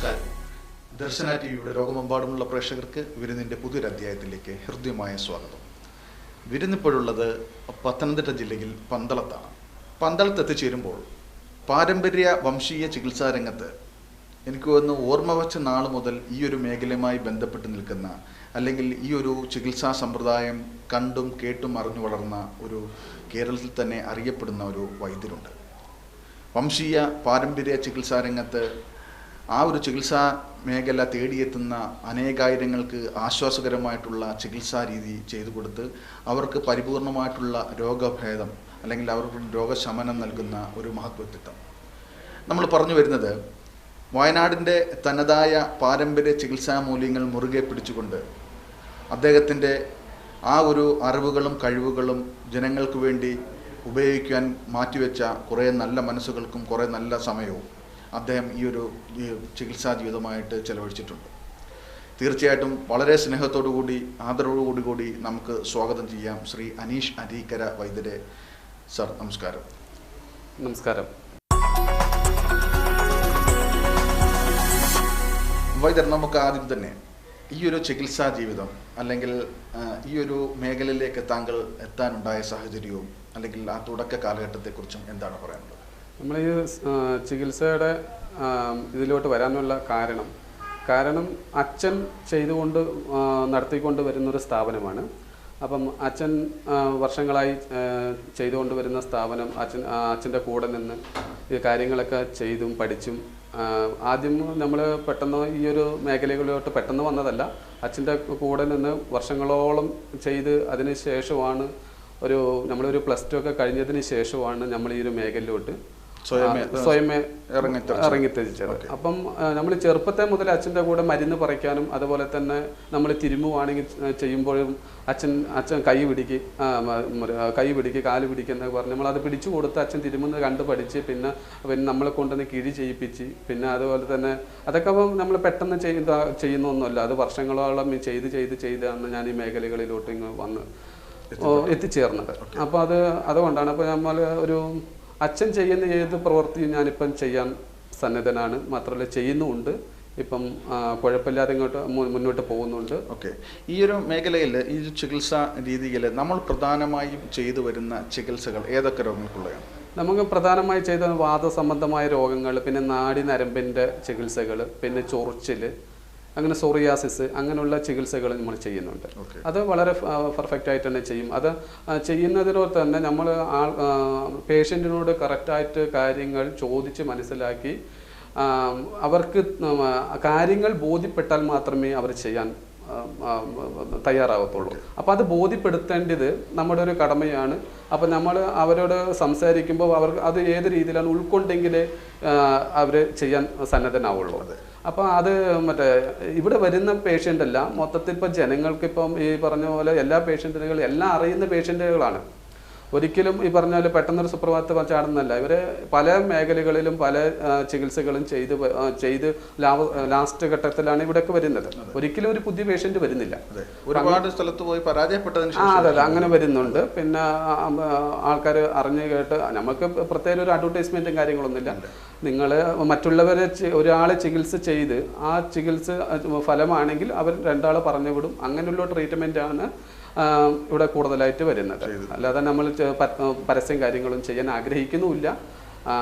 നമസ്കാരം. ദർശന ടി വിയുടെ ലോകമെമ്പാടുമുള്ള പ്രേക്ഷകർക്ക് വിരുന്നിന്റെ പുതിയൊരു അധ്യായത്തിലേക്ക് ഹൃദ്യമായ സ്വാഗതം. വിരുന്നിപ്പോഴുള്ളത് പത്തനംതിട്ട ജില്ലയിൽ പന്തളത്താണ്. പന്തളത്ത് എത്തിച്ചേരുമ്പോൾ പാരമ്പര്യ വംശീയ ചികിത്സാ രംഗത്ത് എനിക്ക് ഒന്ന് ഓർമ്മ വച്ച നാൾ മുതൽ ഈ ഒരു മേഖലയുമായി ബന്ധപ്പെട്ട് നിൽക്കുന്ന അല്ലെങ്കിൽ ഈ ഒരു ചികിത്സാ സമ്പ്രദായം കണ്ടും കേട്ടും അറിഞ്ഞു വളർന്ന ഒരു കേരളത്തിൽ തന്നെ അറിയപ്പെടുന്ന ഒരു വൈദ്യരുണ്ട്. വംശീയ പാരമ്പര്യ ചികിത്സാ രംഗത്ത് ആ ഒരു ചികിത്സാ മേഖല തേടിയെത്തുന്ന അനേകായിരങ്ങൾക്ക് ആശ്വാസകരമായിട്ടുള്ള ചികിത്സാ രീതി ചെയ്തു കൊടുത്ത് അവർക്ക് പരിപൂർണമായിട്ടുള്ള രോഗഭേദം അല്ലെങ്കിൽ അവർക്ക് രോഗശമനം നൽകുന്ന ഒരു മഹത് വ്യക്തിത്വം നമ്മൾ പറഞ്ഞു വരുന്നത് വയനാടിന്റെ തനതായ പാരമ്പര്യ ചികിത്സാ മൂല്യങ്ങൾ മുറുകെ പിടിച്ചുകൊണ്ട് അദ്ദേഹത്തിന്റെ ആ ഒരു അറിവുകളും കഴിവുകളും ജനങ്ങൾക്ക് വേണ്ടി ഉപയോഗിക്കാൻ മാറ്റിവെച്ച കുറേ നല്ല മനസ്സുകൾക്കും കുറേ നല്ല സമയവും അദ്ദേഹം ഈ ഒരു ചികിത്സാ ജീവിതമായിട്ട് ചെലവഴിച്ചിട്ടുണ്ട്. തീർച്ചയായിട്ടും വളരെ സ്നേഹത്തോടു കൂടി ആദരവോടു കൂടി നമുക്ക് സ്വാഗതം ചെയ്യാം ശ്രീ അനീഷ് അരീക്കര വൈദ്യരെ. സർ നമസ്കാരം. നമസ്കാരം. വൈദ്യർ നമുക്ക് ആദ്യം തന്നെ ഈ ഒരു ചികിത്സാ ജീവിതം അല്ലെങ്കിൽ ഈ ഒരു മേഖലയിലേക്ക് താങ്കൾ എത്താനുണ്ടായ സാഹചര്യവും അല്ലെങ്കിൽ ആ തുടക്ക കാലഘട്ടത്തെക്കുറിച്ചും എന്താണ് പറയാനുള്ളത്? നമ്മൾ ഈ ചികിത്സയുടെ ഇതിലോട്ട് വരാനുള്ള കാരണം. കാരണം അച്ഛൻ ചെയ്തുകൊണ്ട് നടത്തിക്കൊണ്ട് വരുന്നൊരു സ്ഥാപനമാണ്. അപ്പം അച്ഛൻ വർഷങ്ങളായി ചെയ്തുകൊണ്ട് വരുന്ന സ്ഥാപനം അച്ഛൻ അച്ഛന്റെ കൂടെ നിന്ന് ഈ കാര്യങ്ങളൊക്കെ ചെയ്തും പഠിച്ചും ആദ്യം നമ്മൾ പെട്ടെന്ന് ഈ ഒരു മേഖലകളിലോട്ട് പെട്ടെന്ന് വന്നതല്ല. അച്ഛന്റെ കൂടെ നിന്ന് വർഷങ്ങളോളം ചെയ്ത് അതിന് ശേഷമാണ് ഒരു നമ്മളൊരു പ്ലസ് ടു ഒക്കെ കഴിഞ്ഞതിന് ശേഷമാണ് നമ്മൾ ഈ ഒരു മേഖലയിലോട്ട് സ്വയമേ-. ഇറങ്ങിത്തിരിച്ചത് അപ്പം നമ്മൾ ചെറുപ്പത്തെ മുതൽ അച്ഛന്റെ കൂടെ മരുന്ന് പറിക്കാനും അതുപോലെ തന്നെ നമ്മൾ തിരുമുവാണെങ്കിൽ ചെയ്യുമ്പോഴും അച്ഛൻ അച്ഛൻ കൈ പിടിക്ക് കൈ പിടിക്ക് കാൽ പിടിക്കുക എന്നൊക്കെ പറഞ്ഞ് നമ്മൾ അത് പിടിച്ചു കൊടുത്ത് അച്ഛൻ തിരുമുന്നത് കണ്ട് പഠിച്ച് പിന്നെ പിന്നെ നമ്മളെ കൊണ്ടുവന്ന് കിഴി ചെയ്യിപ്പിച്ച് പിന്നെ അതുപോലെ തന്നെ അതൊക്കെ അപ്പം നമ്മൾ പെട്ടെന്ന് ചെയ്ത ചെയ്യുന്നൊന്നുമല്ല. അത് വർഷങ്ങളോളം ചെയ്ത് ചെയ്ത് ചെയ്താണ് ഞാൻ ഈ മേഖലകളിലോട്ട് ഇങ്ങ് വന്ന് എത്തിച്ചേർന്നത്. അപ്പോൾ അത് അതുകൊണ്ടാണ്. അപ്പോൾ നമ്മൾ ഒരു അച്ഛൻ ചെയ്യുന്ന ഏത് പ്രവൃത്തിയും ഞാനിപ്പം ചെയ്യാൻ സന്നദ്ധനാണ്. മാത്രമല്ല ചെയ്യുന്നുമുണ്ട്. ഇപ്പം കുഴപ്പമില്ലാതെ ഇങ്ങോട്ട് മുന്നോട്ട് പോകുന്നുണ്ട്. ഓക്കെ. ഈ ഒരു മേഖലയിൽ ഈ ഒരു ചികിത്സാ രീതിയിൽ നമ്മൾ പ്രധാനമായും ചെയ്തു വരുന്ന ചികിത്സകൾ ഏതൊക്കെ രോഗങ്ങൾക്കുള്ളതാണ്? നമുക്ക് പ്രധാനമായി ചെയ്ത വാദസംബന്ധമായ രോഗങ്ങൾ പിന്നെ നാടി നരമ്പിന്റെ ചികിത്സകൾ പിന്നെ ചൊറിച്ചിൽ അങ്ങനെ സോറിയാസിസ് അങ്ങനെയുള്ള ചികിത്സകൾ നമ്മൾ ചെയ്യുന്നുണ്ട്. അത് വളരെ പെർഫെക്റ്റ് ആയിട്ട് തന്നെ ചെയ്യും. അത് ചെയ്യുന്നതിനോട് തന്നെ നമ്മൾ ആൾ പേഷ്യന്റിനോട് കറക്റ്റായിട്ട് കാര്യങ്ങൾ ചോദിച്ച് മനസ്സിലാക്കി അവർക്ക് കാര്യങ്ങൾ ബോധ്യപ്പെട്ടാൽ മാത്രമേ അവർ ചെയ്യാൻ തയ്യാറാവത്തുള്ളൂ. തയ്യാറാകത്തുള്ളൂ അപ്പോൾ അത് ബോധ്യപ്പെടുത്തേണ്ടത് നമ്മുടെ ഒരു കടമയാണ്. അപ്പോൾ നമ്മൾ അവരോട് സംസാരിക്കുമ്പോൾ അവർക്ക് അത് ഏത് രീതിയിലാണ് ഉൾക്കൊണ്ടെങ്കിലേ അവർ ചെയ്യാൻ സന്നദ്ധനാവുള്ളൂ. അപ്പോൾ അത് മറ്റേ ഇവിടെ വരുന്ന പേഷ്യന്റ് അല്ല മൊത്തത്തിൽ ഇപ്പോൾ ജനങ്ങൾക്ക് ഇപ്പം ഈ പറഞ്ഞ പോലെ എല്ലാ പേഷ്യന്റുകളും എല്ലാം അറിയുന്ന പേഷ്യന്റുകളാണ് ഒരിക്കലും ഈ പറഞ്ഞ പോലെ പെട്ടെന്നൊരു സുപ്രഭാതത്തെ ചാടുന്നല്ല ഇവർ പല മേഖലകളിലും പല ചികിത്സകളും ചെയ്ത് ചെയ്ത് ലാവ് ലാസ്റ്റ് ഘട്ടത്തിലാണ് ഇവിടെയൊക്കെ വരുന്നത്. ഒരിക്കലും ഒരു പുതിയ പേഷ്യന്റ് വരുന്നില്ല. ഒരുപാട് സ്ഥലത്ത് പോയി പരാജയപ്പെട്ടതിന് ആ അതെ അതെ അങ്ങനെ വരുന്നുണ്ട്. പിന്നെ ആൾക്കാർ അറിഞ്ഞു കേട്ട് നമുക്ക് പ്രത്യേക ഒരു അഡ്വർടൈസ്മെന്റും കാര്യങ്ങളൊന്നുമില്ല. നിങ്ങൾ മറ്റുള്ളവരെ ഒരാളെ ചികിത്സ ചെയ്ത് ആ ചികിത്സ ഫലമാണെങ്കിൽ അവർ രണ്ടാളെ പറഞ്ഞു വിടും അങ്ങനെയുള്ള ട്രീറ്റ്മെന്റ് ആണ് ഇവിടെ കൂടുതലായിട്ട് വരുന്നത്. അല്ലാതെ നമ്മൾ പരസ്യം കാര്യങ്ങളും ചെയ്യാൻ ആഗ്രഹിക്കുന്നുമില്ല. ആ,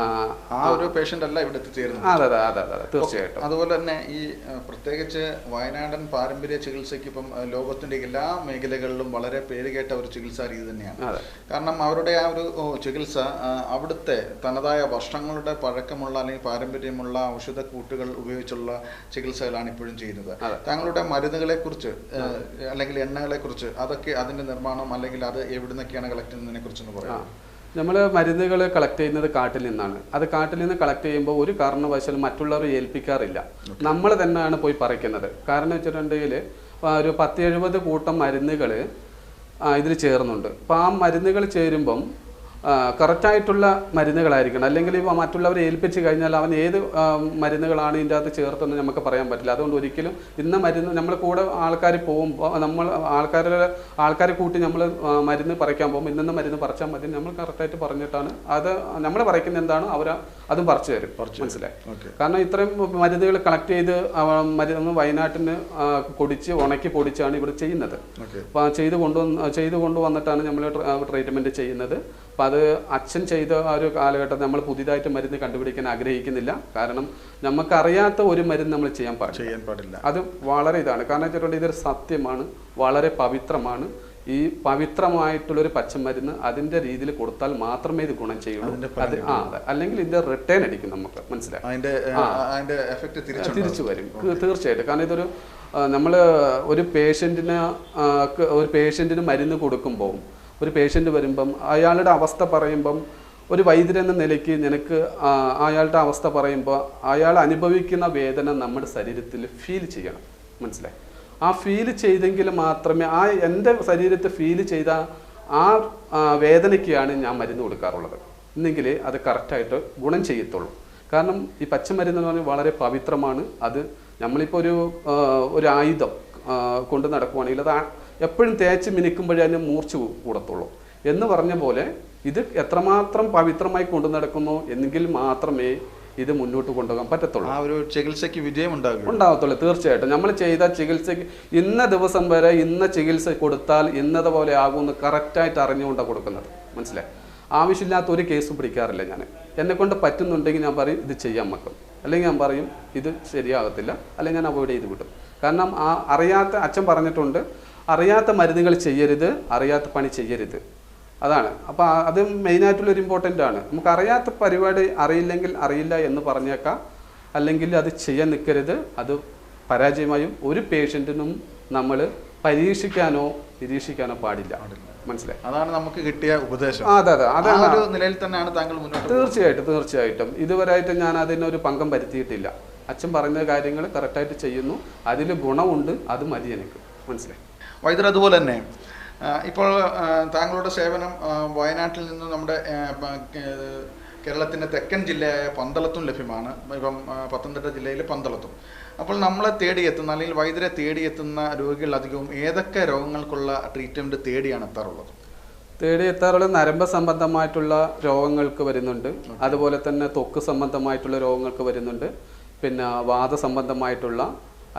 ഒരു പേഷ്യന്റ് അല്ല ഇവിടെ എത്തിച്ചേരുന്നത്. അതെ അതെ അതെ അതെ തീർച്ചയായിട്ടും. അതുപോലെ തന്നെ ഈ പ്രത്യേകിച്ച് വയനാടൻ പാരമ്പര്യ ചികിത്സയ്ക്ക് ഇപ്പം ലോകത്തിന്റെ എല്ലാ മേഖലകളിലും വളരെ പേരുകേട്ട ഒരു ചികിത്സാ രീതി തന്നെയാണ് കാരണം അവരുടെ ആ ഒരു ചികിത്സ അവിടുത്തെ തനതായ വർഷങ്ങളുടെ പഴക്കമുള്ള അല്ലെങ്കിൽ പാരമ്പര്യമുള്ള ഔഷധ കൂട്ടുകൾ ഉപയോഗിച്ചുള്ള ചികിത്സകളാണ് ഇപ്പോഴും ചെയ്യുന്നത്. താങ്കളുടെ മരുന്നുകളെ കുറിച്ച് അല്ലെങ്കിൽ എണ്ണകളെ കുറിച്ച് അതൊക്കെ അതിന്റെ നിർമ്മാണം അല്ലെങ്കിൽ അത് എവിടുന്നൊക്കെയാണ് കളക്ട് ചെയ്യുന്നതിനെ കുറിച്ചൊന്ന് പറയാം നമ്മൾ മരുന്നുകൾ കളക്ട് ചെയ്യുന്നത് കാട്ടിൽ നിന്നാണ്. അത് കാട്ടിൽ നിന്ന് കളക്ട് ചെയ്യുമ്പോൾ ഒരു കാരണവശാലും മറ്റുള്ളവരെ ഏൽപ്പിക്കാറില്ല. നമ്മൾ തന്നെയാണ് പോയി പറിക്കുന്നത്. കാരണം വെച്ചിട്ടുണ്ടെങ്കിൽ ഒരു പത്ത് എഴുപത് കൂട്ടം മരുന്നുകൾ ഇതിൽ ചേർന്നുണ്ട്. അപ്പോൾ ആ മരുന്നുകൾ ചേരുമ്പം കറക്റ്റായിട്ടുള്ള മരുന്നുകളായിരിക്കണം. അല്ലെങ്കിൽ ഇവ മറ്റുള്ളവരെ ഏൽപ്പിച്ച് കഴിഞ്ഞാൽ അവൻ ഏത് മരുന്നുകളാണ് ഇതിന്റെ അകത്ത് ചേർത്തെന്ന് നമുക്ക് പറയാൻ പറ്റില്ല. അതുകൊണ്ട് ഒരിക്കലും ഇന്ന മരുന്ന് നമ്മൾ കൂടെ ആൾക്കാർ പോകുമ്പോൾ നമ്മൾ ആൾക്കാരുടെ ആൾക്കാരെ കൂട്ടി നമ്മൾ മരുന്ന് പറിക്കാൻ പോകുമ്പോൾ ഇന്ന മരുന്ന് പറിച്ചാൽ മതി നമ്മൾ കറക്റ്റായിട്ട് പറഞ്ഞിട്ടാണ് അത് നമ്മൾ പറിക്കുന്ന എന്താണ് അവർ അതും പറിച്ചു തരും. മനസ്സിലായി? കാരണം ഇത്രയും മരുന്നുകൾ കളക്ട് ചെയ്ത് മരുന്ന് വയനാട്ടിന് പൊടിച്ച് ഉണക്കി പൊടിച്ചാണ് ഇവിടെ ചെയ്യുന്നത്. അപ്പോൾ ചെയ്ത് കൊണ്ടുവന്ന് ചെയ്ത് കൊണ്ടുവന്നിട്ടാണ് നമ്മൾ ട്രീറ്റ്മെന്റ് ചെയ്യുന്നത്. അപ്പം അത് അച്ഛൻ ചെയ്ത ആ ഒരു കാലഘട്ടത്തിൽ നമ്മൾ പുതിയതായിട്ട് മരുന്ന് കണ്ടുപിടിക്കാൻ ആഗ്രഹിക്കുന്നില്ല. കാരണം നമുക്കറിയാത്ത ഒരു മരുന്ന് നമ്മൾ ചെയ്യാൻ പാടില്ല. ചെയ്യാൻ പാടില്ല. അത് വളരെ ഇതാണ്. കാരണം വെച്ചിട്ടുണ്ടെങ്കിൽ ഇതൊരു സത്യമാണ് വളരെ പവിത്രമാണ്. ഈ പവിത്രമായിട്ടുള്ളൊരു പച്ചമരുന്ന് അതിന്റെ രീതിയിൽ കൊടുത്താൽ മാത്രമേ ഇത് ഗുണം ചെയ്യുള്ളൂ. അത് ആ അതെ അല്ലെങ്കിൽ ഇതിന്റെ റിട്ടേൺ അടിക്കും നമുക്ക്. മനസ്സിലായി? തിരിച്ചു വരും. തീർച്ചയായിട്ടും. കാരണം ഇതൊരു നമ്മൾ ഒരു പേഷ്യന്റിന് ഒരു പേഷ്യന്റിന് മരുന്ന് കൊടുക്കുമ്പോൾ ഒരു പേഷ്യന്റ് വരുമ്പം അയാളുടെ അവസ്ഥ പറയുമ്പം ഒരു വൈദ്യരെന്ന നിലയ്ക്ക് നിനക്ക് അയാളുടെ അവസ്ഥ പറയുമ്പോൾ അയാൾ അനുഭവിക്കുന്ന വേദന നമ്മുടെ ശരീരത്തിൽ ഫീൽ ചെയ്യണം. മനസ്സിലായി? ആ ഫീൽ ചെയ്തെങ്കിൽ മാത്രമേ ആ എന്റെ ശരീരത്തെ ഫീൽ ചെയ്ത ആ വേദനയ്ക്കാണ് ഞാൻ മരുന്ന് കൊടുക്കാറുള്ളത്. എന്നെങ്കിൽ അത് കറക്റ്റായിട്ട് ഗുണം ചെയ്യത്തുള്ളൂ. കാരണം ഈ പച്ചമരുന്ന് പറഞ്ഞാൽ വളരെ പവിത്രമാണ്. അത് നമ്മളിപ്പോൾ ഒരു ഒരു ആയുധം കൊണ്ട് നടക്കുവാണെങ്കിൽ അത് എപ്പോഴും തേച്ച് മിനുക്കുമ്പോഴേ അതിന് മൂർച്ച കൂടത്തുള്ളൂ. എന്ന് പറഞ്ഞ പോലെ ഇത് എത്രമാത്രം പവിത്രമായി കൊണ്ടു നടക്കുന്നു എന്നെങ്കിൽ മാത്രമേ ഇത് മുന്നോട്ട് കൊണ്ടുപോകാൻ പറ്റത്തുള്ളൂ. ആ ഒരു ചികിത്സയ്ക്ക് വിജയം ഉണ്ടാകും ഉണ്ടാകത്തുള്ളൂ തീർച്ചയായിട്ടും. നമ്മൾ ചെയ്ത ചികിത്സയ്ക്ക് ഇന്ന ദിവസം വരെ ഇന്ന ചികിത്സ കൊടുത്താൽ ഇന്നതുപോലെ ആകുമെന്ന് കറക്റ്റായിട്ട് അറിഞ്ഞുകൊണ്ടാണ് കൊടുക്കുന്നത്. മനസ്സിലായി? ആവശ്യമില്ലാത്ത ഒരു കേസ് പിടിക്കാറില്ല ഞാൻ. എന്നെ കൊണ്ട് പറ്റുന്നുണ്ടെങ്കിൽ ഞാൻ പറയും ഇത് ചെയ്യാൻ മക്കൾ. അല്ലെങ്കിൽ ഞാൻ പറയും ഇത് ശരിയാകത്തില്ല. അല്ലെങ്കിൽ ഞാൻ അവോയ്ഡ് ചെയ്ത് വിടും. കാരണം ആ അറിയാത്ത അച്ഛൻ പറഞ്ഞിട്ടുണ്ട് അറിയാത്ത മരുന്നുകൾ ചെയ്യരുത് അറിയാത്ത പണി ചെയ്യരുത്. അതാണ്. അപ്പോൾ അത് മെയിനായിട്ടുള്ളൊരു ഇമ്പോർട്ടന്റ് ആണ്. നമുക്ക് അറിയാത്ത പരിപാടി അറിയില്ലെങ്കിൽ അറിയില്ല എന്ന് പറഞ്ഞേക്കാം. അല്ലെങ്കിൽ അത് ചെയ്യാൻ നിൽക്കരുത്. അത് പരാജയമായും ഒരു പേഷ്യന്റിനും നമ്മൾ പരീക്ഷിക്കാനോ നിരീക്ഷിക്കാനോ പാടില്ല. മനസ്സിലായി? അതാണ് നമുക്ക് കിട്ടിയ ഉപദേശം. അതെ അതെ. ഒരു നിലയിൽ തന്നെയാണ് താങ്കൾ മുന്നോട്ട് തീർച്ചയായിട്ടും തീർച്ചയായിട്ടും. ഇതുവരെയായിട്ട് ഞാൻ അതിനൊരു പങ്കം വരുത്തിയിട്ടില്ല. അച്ഛൻ പറയുന്ന കാര്യങ്ങൾ കറക്റ്റായിട്ട് ചെയ്യുന്നു. അതിൽ ഗുണമുണ്ട് അത് മതി എനിക്ക്. മനസ്സിലായി? വൈദ്യർ അതുപോലെ തന്നെ. ഇപ്പോൾ താങ്കളുടെ സേവനം വയനാട്ടിൽ നിന്ന് നമ്മുടെ കേരളത്തിന്റെ തെക്കൻ ജില്ലയായ പന്തളത്തും ലഭ്യമാണ്. ഇപ്പം പത്തനംതിട്ട ജില്ലയിലെ പന്തളത്തും. അപ്പോൾ നമ്മളെ തേടിയെത്തുന്ന അല്ലെങ്കിൽ വൈദ്യരെ തേടിയെത്തുന്ന രോഗികൾ അധികവും ഏതൊക്കെ രോഗങ്ങൾക്കുള്ള ട്രീറ്റ്മെന്റ് തേടിയാണ് എത്താറുള്ളത്? തേടി എത്താറുള്ള നരമ്പ സംബന്ധമായിട്ടുള്ള രോഗങ്ങൾക്ക് വരുന്നുണ്ട്. അതുപോലെ തന്നെ തൊക്ക് സംബന്ധമായിട്ടുള്ള രോഗങ്ങൾക്ക് വരുന്നുണ്ട്. പിന്നെ വാദ സംബന്ധമായിട്ടുള്ള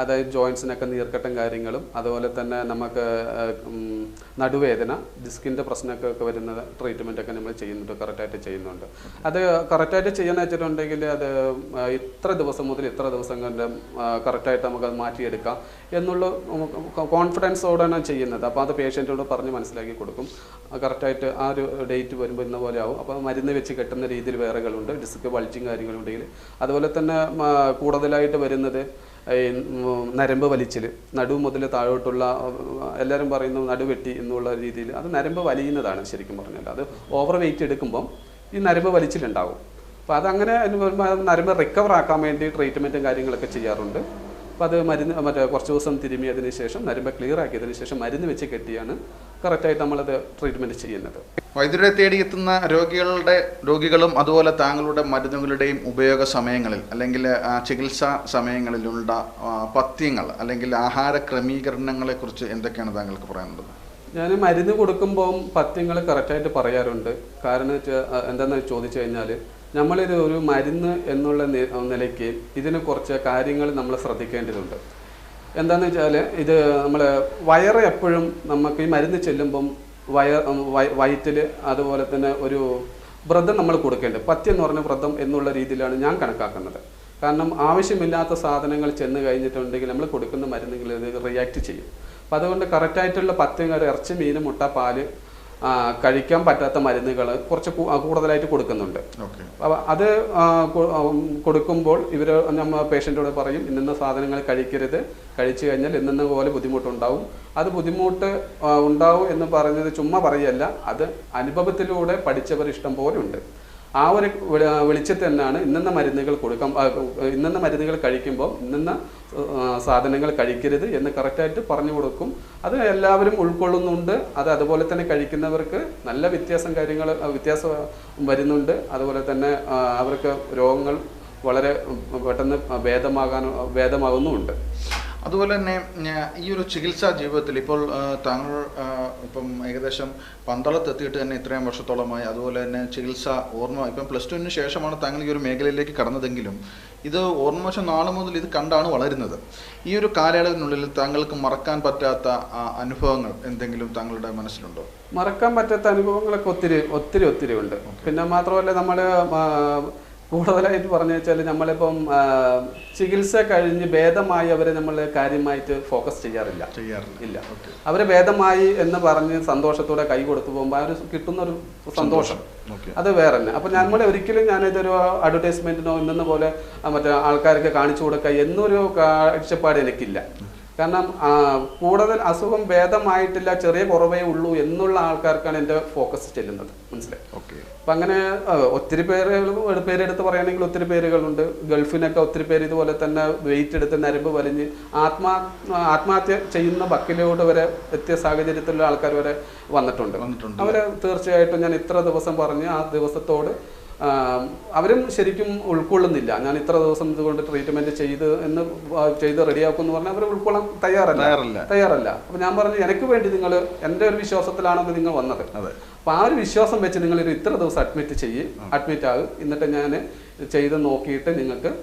അതായത് ജോയിൻസിനൊക്കെ നീർക്കെട്ടും കാര്യങ്ങളും അതുപോലെ തന്നെ നമുക്ക് നടുവേദന ഡിസ്കിന്റെ പ്രശ്നമൊക്കെ വരുന്ന ട്രീറ്റ്മെന്റ് ഒക്കെ നമ്മൾ ചെയ്യുന്നുണ്ട് കറക്റ്റായിട്ട് ചെയ്യുന്നുണ്ട്. അത് കറക്റ്റായിട്ട് ചെയ്യാന്ന് വെച്ചിട്ടുണ്ടെങ്കിൽ അത് ഇത്ര ദിവസം മുതൽ ഇത്ര ദിവസം കൊണ്ട് കറക്റ്റായിട്ട് നമുക്കത് മാറ്റിയെടുക്കാം എന്നുള്ള കോൺഫിഡൻസോടാണ് ചെയ്യുന്നത്. അപ്പോൾ അത് പേഷ്യന്റോട് പറഞ്ഞ് മനസ്സിലാക്കി കൊടുക്കും. കറക്റ്റായിട്ട് ആ ഒരു ഡേറ്റ് വരുമ്പോൾ ഇന്ന പോലെ ആവും. അപ്പോൾ മരുന്ന് വെച്ച് കെട്ടുന്ന രീതിയിൽ വേറെകളുണ്ട് ഡിസ്ക് വൾച്ചിങ് കാര്യങ്ങളുണ്ടെങ്കിൽ. അതുപോലെ തന്നെ കൂടുതലായിട്ട് വരുന്നത് ഈ നരമ്പ് വലിച്ചിൽ നടു മുതൽ താഴോട്ടുള്ള എല്ലാവരും പറയുന്നു നടുവെട്ടി എന്നുള്ള രീതിയിൽ അത് നരമ്പ് വലിയുന്നതാണ് ശരിക്കും പറഞ്ഞാൽ അത് ഓവർ വെയിറ്റ് എടുക്കുമ്പം ഈ നരമ്പ് വലിച്ചിലുണ്ടാവും. അപ്പോൾ അതങ്ങനെ നരമ്പ് റിക്കവർ ആക്കാൻ വേണ്ടി ട്രീറ്റ്മെന്റും കാര്യങ്ങളൊക്കെ ചെയ്യാറുണ്ട്. അപ്പോൾ അത് മരുന്ന് മറ്റേ കുറച്ച് ദിവസം തിരുമിയതിന് ശേഷം നരമ്പ് ക്ലിയർ ആക്കിയതിന് ശേഷം മരുന്ന് വെച്ച് കെട്ടിയാണ് കറക്റ്റായിട്ട് നമ്മളത് ട്രീറ്റ്മെന്റ് ചെയ്യുന്നത്. വൈദ്യരെ തേടിയെത്തുന്ന രോഗികളുടെ രോഗികളും അതുപോലെ താങ്കളുടെ മരുന്നുകളുടെയും ഉപയോഗ സമയങ്ങളിൽ അല്ലെങ്കിൽ ചികിത്സാ സമയങ്ങളിലുള്ള പഥ്യങ്ങൾ അല്ലെങ്കിൽ ആഹാര ക്രമീകരണങ്ങളെ കുറിച്ച് എന്തൊക്കെയാണ് താങ്കൾക്ക് പറയാനുള്ളത്? ഞാൻ മരുന്ന് കൊടുക്കുമ്പോൾ പഥ്യങ്ങൾ കറക്റ്റായിട്ട് പറയാറുണ്ട്. കാരണം എന്താണെന്ന് ചോദിച്ചു കഴിഞ്ഞാൽ നമ്മളിത് ഒരു മരുന്ന് എന്നുള്ള നിലയ്ക്ക് ഇതിന് കുറച്ച് കാര്യങ്ങൾ നമ്മൾ ശ്രദ്ധിക്കേണ്ടതുണ്ട്. എന്താണെന്ന് വെച്ചാൽ ഇത് നമ്മൾ വയറ് എപ്പോഴും നമുക്ക് ഈ മരുന്ന് ചെല്ലുമ്പം വയർ വയറ്റിൽ അതുപോലെ തന്നെ ഒരു വ്രതം നമ്മൾ കൊടുക്കേണ്ടത്. പഥ്യം എന്ന് പറഞ്ഞ വ്രതം എന്നുള്ള രീതിയിലാണ് ഞാൻ കണക്കാക്കുന്നത്. കാരണം ആവശ്യമില്ലാത്ത സാധനങ്ങൾ ചെന്ന് കഴിഞ്ഞിട്ടുണ്ടെങ്കിൽ നമ്മൾ കൊടുക്കുന്ന മരുന്നുകൾ ഇത് റിയാക്ട് ചെയ്യും. അപ്പം അതുകൊണ്ട് കറക്റ്റായിട്ടുള്ള പഥ്യങ്ങൾ ഇറച്ചി മീൻ മുട്ട പാൽ കഴിക്കാൻ പറ്റാത്ത മരുന്നുകൾ കുറച്ച് കൂടുതലായിട്ട് കൊടുക്കുന്നുണ്ട്. അപ്പം അപ്പോൾ അത് കൊടുക്കുമ്പോൾ ഇവർ നമ്മൾ പേഷ്യന്റോട് പറയും ഇന്ന സാധനങ്ങൾ കഴിക്കരുത്. കഴിച്ചു കഴിഞ്ഞാൽ എന്നെന്ന പോലെ ബുദ്ധിമുട്ടുണ്ടാവും. അത് ബുദ്ധിമുട്ട് ഉണ്ടാവും എന്ന് പറഞ്ഞത് ചുമ്മാ പറയല്ല അത് അനുഭവത്തിലൂടെ പഠിച്ചവർ ഇഷ്ടം പോലെ ഉണ്ട്. ആ ഒരു വിളി- വെളിച്ചത്തിൽ തന്നെയാണ് ഇന്നെന്ന മരുന്നുകൾ കൊടുക്കാൻ ഇന്നെന്ന മരുന്നുകൾ കഴിക്കുമ്പോൾ ഇന്നെന്ന സാധനങ്ങൾ കഴിക്കരുത് എന്ന് കറക്റ്റായിട്ട് പറഞ്ഞു കൊടുക്കും. അത് എല്ലാവരും ഉൾക്കൊള്ളുന്നുണ്ട്. അത് അതുപോലെ തന്നെ കഴിക്കുന്നവർക്ക് നല്ല വ്യത്യാസം കാര്യങ്ങൾ വ്യത്യാസം വരുന്നുണ്ട്. അതുപോലെ തന്നെ അവർക്ക് രോഗങ്ങൾ വളരെ പെട്ടെന്ന് ഭേദമാകാൻ ഭേദമാകുന്നുമുണ്ട്. അതുപോലെ തന്നെ ഈ ഒരു ചികിത്സാ ജീവിതത്തിൽ ഇപ്പോൾ താങ്കൾ ഇപ്പം ഏകദേശം പന്തളത്ത് എത്തിയിട്ട് തന്നെ ഇത്രയും വർഷത്തോളമായി. അതുപോലെ തന്നെ ചികിത്സ ഓർമ്മ ഇപ്പം പ്ലസ് ടുവിന് ശേഷമാണ് താങ്കൾ ഈ ഒരു മേഖലയിലേക്ക് കടന്നതെങ്കിലും ഇത് ഓർമ്മ വശം നാളെ മുതൽ ഇത് കണ്ടാണ് വളരുന്നത്. ഈ ഒരു കാലയളവിനുള്ളിൽ താങ്കൾക്ക് മറക്കാൻ പറ്റാത്ത അനുഭവങ്ങൾ എന്തെങ്കിലും താങ്കളുടെ മനസ്സിലുണ്ടോ? മറക്കാൻ പറ്റാത്ത അനുഭവങ്ങളൊക്കെ ഒത്തിരി ഒത്തിരി ഒത്തിരി ഉണ്ട്. പിന്നെ മാത്രമല്ല നമ്മൾ കൂടുതലായിട്ട് പറഞ്ഞു വെച്ചാൽ നമ്മളിപ്പം ആ, ചികിത്സ കഴിഞ്ഞ് ഭേദമായി അവരെ നമ്മൾ കാര്യമായിട്ട് ഫോക്കസ് ചെയ്യാറില്ല. ഇല്ല. അവരെ ഭേദമായി എന്ന് പറഞ്ഞ് സന്തോഷത്തോടെ കൈ കൊടുത്തു പോകുമ്പോൾ അവർ കിട്ടുന്ന ഒരു സന്തോഷം. അത് വേറെ തന്നെ അപ്പൊ നമ്മൾ ഒരിക്കലും ഞാനിതൊരു അഡ്വർടൈസ്മെന്റിനോ ഇന്നെന്ന പോലെ ആ, മറ്റേ ആൾക്കാർക്ക് കാണിച്ചു കൊടുക്കുക എന്നൊരു കാഴ്ചപ്പാട് എനിക്കില്ല. കാരണം കൂടുതൽ അസുഖം ഭേദമായിട്ടില്ല ചെറിയ കുറവേ ഉള്ളൂ എന്നുള്ള ആൾക്കാർക്കാണ് എന്റെ ഫോക്കസ് ചെല്ലുന്നത്. മനസ്സിലായി? ഓക്കെ. അപ്പം അങ്ങനെ ഒത്തിരി പേരുകൾ പേരെടുത്ത് പറയുകയാണെങ്കിൽ ഒത്തിരി പേരുകളുണ്ട്. ഗൾഫിനൊക്കെ ഒത്തിരി പേര് ഇതുപോലെ തന്നെ വെയിറ്റ് എടുത്ത് നരമ്പ് വലിഞ്ഞ് ആത്മാ ആത്മഹത്യ ചെയ്യുന്ന ബക്കിലോട് വരെ എത്തിയ സാഹചര്യത്തിലുള്ള ആൾക്കാർ വരെ വന്നിട്ടുണ്ട്. അവരെ തീർച്ചയായിട്ടും ഞാൻ ഇത്ര ദിവസം പറഞ്ഞ് ആ ദിവസത്തോട് അവരും ശരിക്കും ഉൾക്കൊള്ളുന്നില്ല. ഞാൻ ഇത്ര ദിവസം ഇതുകൊണ്ട് ട്രീറ്റ്മെന്റ് ചെയ്ത് എന്ന് ചെയ്ത് റെഡിയാക്കും എന്ന് പറഞ്ഞാൽ അവർ ഉൾക്കൊള്ളാൻ തയ്യാറല്ല. തയ്യാറല്ല. അപ്പൊ ഞാൻ പറഞ്ഞു എനിക്ക് വേണ്ടി നിങ്ങൾ എന്റെ ഒരു വിശ്വാസത്തിലാണല്ലോ നിങ്ങൾ വന്നത്. അപ്പൊ ആ ഒരു വിശ്വാസം വെച്ച് നിങ്ങൾ ഒരു ഇത്ര ദിവസം അഡ്മിറ്റ് ചെയ്യും അഡ്മിറ്റ് ആകും. എന്നിട്ട് ഞാൻ ചെയ്ത് നോക്കിയിട്ട് നിങ്ങൾക്ക്